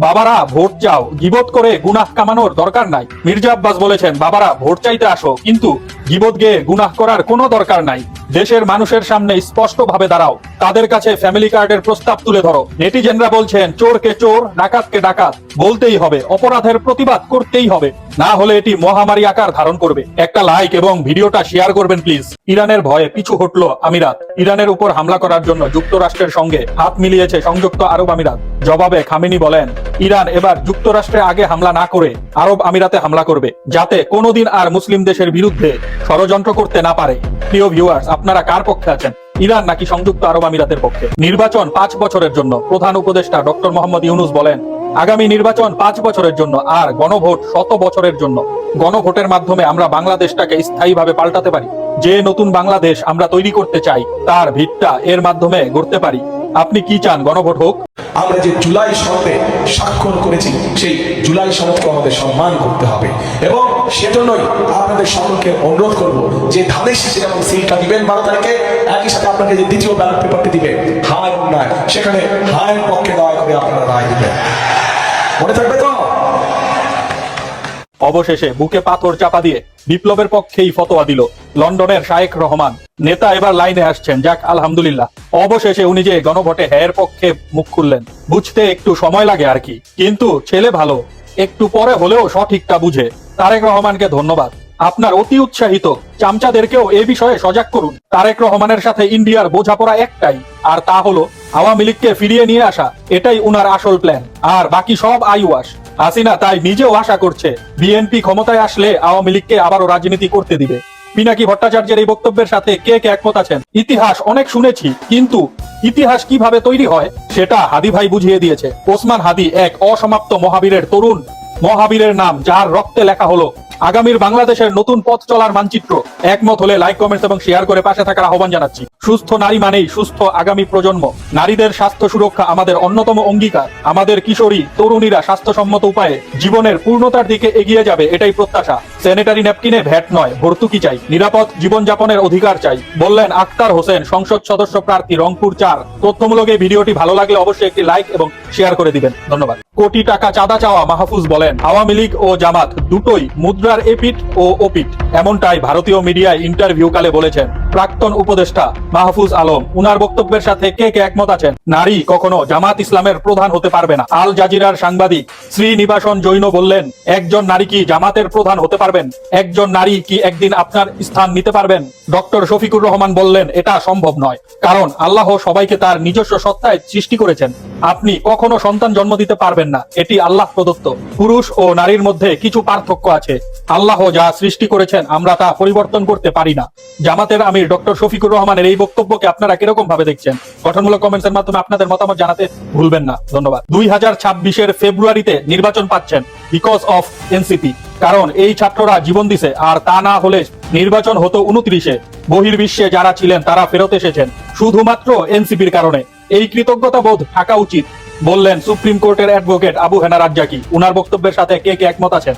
বাবারা, ভোট চাও। গিবত করে গুনাহ কামানোর দরকার নাই। মির্জা আব্বাস বলেছেন, বাবারা, ভোট চাইতে আসো। কিন্তু গিবত গিয়ে গুনাহ করার কোনো দরকার নাই। দেশের মানুষের সামনে স্পষ্ট ভাবে দাঁড়াও। তাদের কাছে ফ্যামিলি কার্ডের প্রস্তাব তুলে ধরো। নেটিজেনরা বলছেন, চোরকে চোর, ডাকাতকে ডাকাত। বলতেই হবে, অপরাধের প্রতিবাদ করতেই হবে। না হলে এটি মহামারী আকার ধারণ করবে। একটা লাইক এবং ভিডিওটা শেয়ার করবেন, প্লিজ। ইরানের ভয়ে পিছু হটল আমিরাত। ইরানের উপর হামলা করার জন্য যুক্তরাষ্ট্রের সঙ্গে হাত মিলিয়েছে সংযুক্ত আরব আমিরাত। জবাবে খামেনি বলেন, ইরান এবার যুক্তরাষ্ট্রে আগে হামলা না করে আরব আমিরাতে হামলা করবে, যাতে কোনোদিন আর মুসলিম দেশের বিরুদ্ধে ষড়যন্ত্র করতে না পারে। প্রিয় ভিউয়ার্স আপনারা কার পক্ষে আছেন? ইরান নাকি সংযুক্ত আরব আমিরাতের পক্ষে? নির্বাচন পাঁচ বছরের জন্য, প্রধান উপদেষ্টা ডক্টর মোহাম্মদ ইউনুস বলেন, আগামী নির্বাচন পাঁচ বছরের জন্য আর গণভোট শত বছরের জন্য। গণভোটের মাধ্যমে আমরা বাংলাদেশটাকে স্থায়ীভাবে পাল্টাতে পারি। যে নতুন বাংলাদেশ আমরা তৈরি করতে চাই, তার ভিতটা এর মাধ্যমে গড়তে পারি। আপনি কি চান গণভোট হোক? আমরা যে জুলাই সনদে স্বাক্ষর করেছি, সেই জুলাই সনদকে আমাদের সম্মান করতে হবে। এবং সেজন্যই আপনাদের সকলকে অনুরোধ করব যে ধানের শেষে যেমন সিলটা দিবেন বারো তারিখে, একই সাথে আপনাকে যে দ্বিতীয় ব্যালট পেপারটি দিবে, হায় নয় সেখানে হায়ের পক্ষে দয়া করে আপনারা রায় দিবেন। মনে থাকবে তো? অবশেষে বুকে পাথর চাপা দিয়ে বিপ্লবের পক্ষেই ফতোয়া দিল লন্ডনের শায়েখ রহমান। নেতা এবার লাইনে আসছেন, যাক, আলহামদুলিল্লাহ। অবশেষে উনি যে গণভোটে হ্যায়ের পক্ষে মুখ খুললেন, বুঝতে একটু সময় লাগে আর কি। কিন্তু ছেলে ভালো একটু পরে হলেও সঠিকটা বুঝে। তারেক রহমানকে ধন্যবাদ। আপনার অতি উৎসাহিত চামচাদেরকেও এ বিষয়ে সজাগ করুন। তারেক রহমানের সাথে ইন্ডিয়ার বোঝাপড়া একটাই, আর তা হলো আওয়ামী লীগকে ফিরিয়ে নিয়ে আসা, এটাই উনার আসল প্ল্যান আর বাকি সব আইওয়াস। হাসিনা তাই নিজেও আশা করছে, বিএনপি ক্ষমতায় আসলে আওয়ামী লীগকে আবারও রাজনীতি করতে দিবে। পিনাকি ভট্টাচার্যের এই বক্তব্যের সাথে কে কে একমত আছেন? ইতিহাস অনেক শুনেছি, কিন্তু ইতিহাস কীভাবে তৈরি হয় সেটা হাদি ভাই বুঝিয়ে দিয়েছে। ওসমান হাদি এক অসমাপ্ত মহাবীরের তরুণ। মহাবীরের নাম যার রক্তে লেখা হলো আগামীর বাংলাদেশের নতুন পথ চলার মানচিত্র। একমত হলে লাইক কমেন্টস এবং শেয়ার করে পাশে থাকার আহ্বান জানাচ্ছি। সুস্থ নারী মানেই সুস্থ আগামী প্রজন্ম। নারীদের স্বাস্থ্য সুরক্ষা আমাদের অন্যতম অঙ্গীকার। আমাদের কিশোরী, তরুণীরা স্বাস্থ্যসম্মত উপায়ে জীবনের পূর্ণতার দিকে এগিয়ে যাবে এটাই প্রত্যাশা। স্যানিটারি ন্যাপকিনে ভ্যাট নয়, ভর্তুকি চাই। নিরাপদ জীবনযাপনের অধিকার চাই। বললেন আক্তার হোসেন, সংসদ সদস্য প্রার্থী রংপুর চার। তথ্যমূলক এই ভিডিওটি ভালো লাগলে অবশ্যই একটি লাইক এবং শেয়ার করে দিবেন। ধন্যবাদ। কোটি টাকা চাঁদা চাওয়া মাহফুজ বলেন আওয়ামী লীগ ও জামাত দুটোই মুদ্রার এপিট ও ওপিট এমনটাই ভারতীয় মিডিয়ায় ইন্টারভিউ কালে বলেছেন। প্রাক্তন উপদেষ্টা মাহফুজ আলম, উনার বক্তব্যের সাথে কে কে একমত আছেন? নারী কখনো জামাত ইসলামের প্রধান হতে পারবে না। আল জাজিরার সাংবাদিক শ্রীনিবাসন জৈন বললেন, একজন নারী কি জামাতের প্রধান হতে পারবেন? একজন নারী কি একদিন আপনার স্থান নিতে পারবেন? ডক্টর শফিকুর রহমান বললেন, এটা সম্ভব নয়। কারণ আল্লাহ সবাইকে তার নিজস্ব সত্তায় সৃষ্টি করেছেন। আপনি কখনো সন্তান জন্ম দিতে পারবেন না। এটি আল্লাহ প্রদত্ত। পুরুষ ও নারীর মধ্যে কিছু পার্থক্য আছে। আল্লাহ যা সৃষ্টি করেছেন আমরা তা পরিবর্তন করতে পারি না। জামাতের আমির ডক্টর শফিকুর রহমানের এই বক্তব্যকে আপনারা কীরকম ভাবে দেখছেন? গঠনমূলক কমেন্টসের মাধ্যমে আপনাদের মতামত জানাতে ভুলবেন না। ধন্যবাদ। দুই হাজার ছাব্বিশের ফেব্রুয়ারিতে নির্বাচন পাচ্ছেন বিকজ অফ এনসিপি কারণ এই ছাত্ররা জীবন দিছে, আর তা না হলে নির্বাচন হতো উনত্রিশে। বহির্বিশ্বে যারা ছিলেন, তারা ফেরত এসেছেন। শুধুমাত্র এনসিপির কারণে। এই কৃতজ্ঞতা বোধ থাকা উচিত, বললেন সুপ্রিম কোর্টের অ্যাডভোকেট আবু হেনা রাজ্জাকি। উনার বক্তব্যের সাথে কে কে একমত আছেন?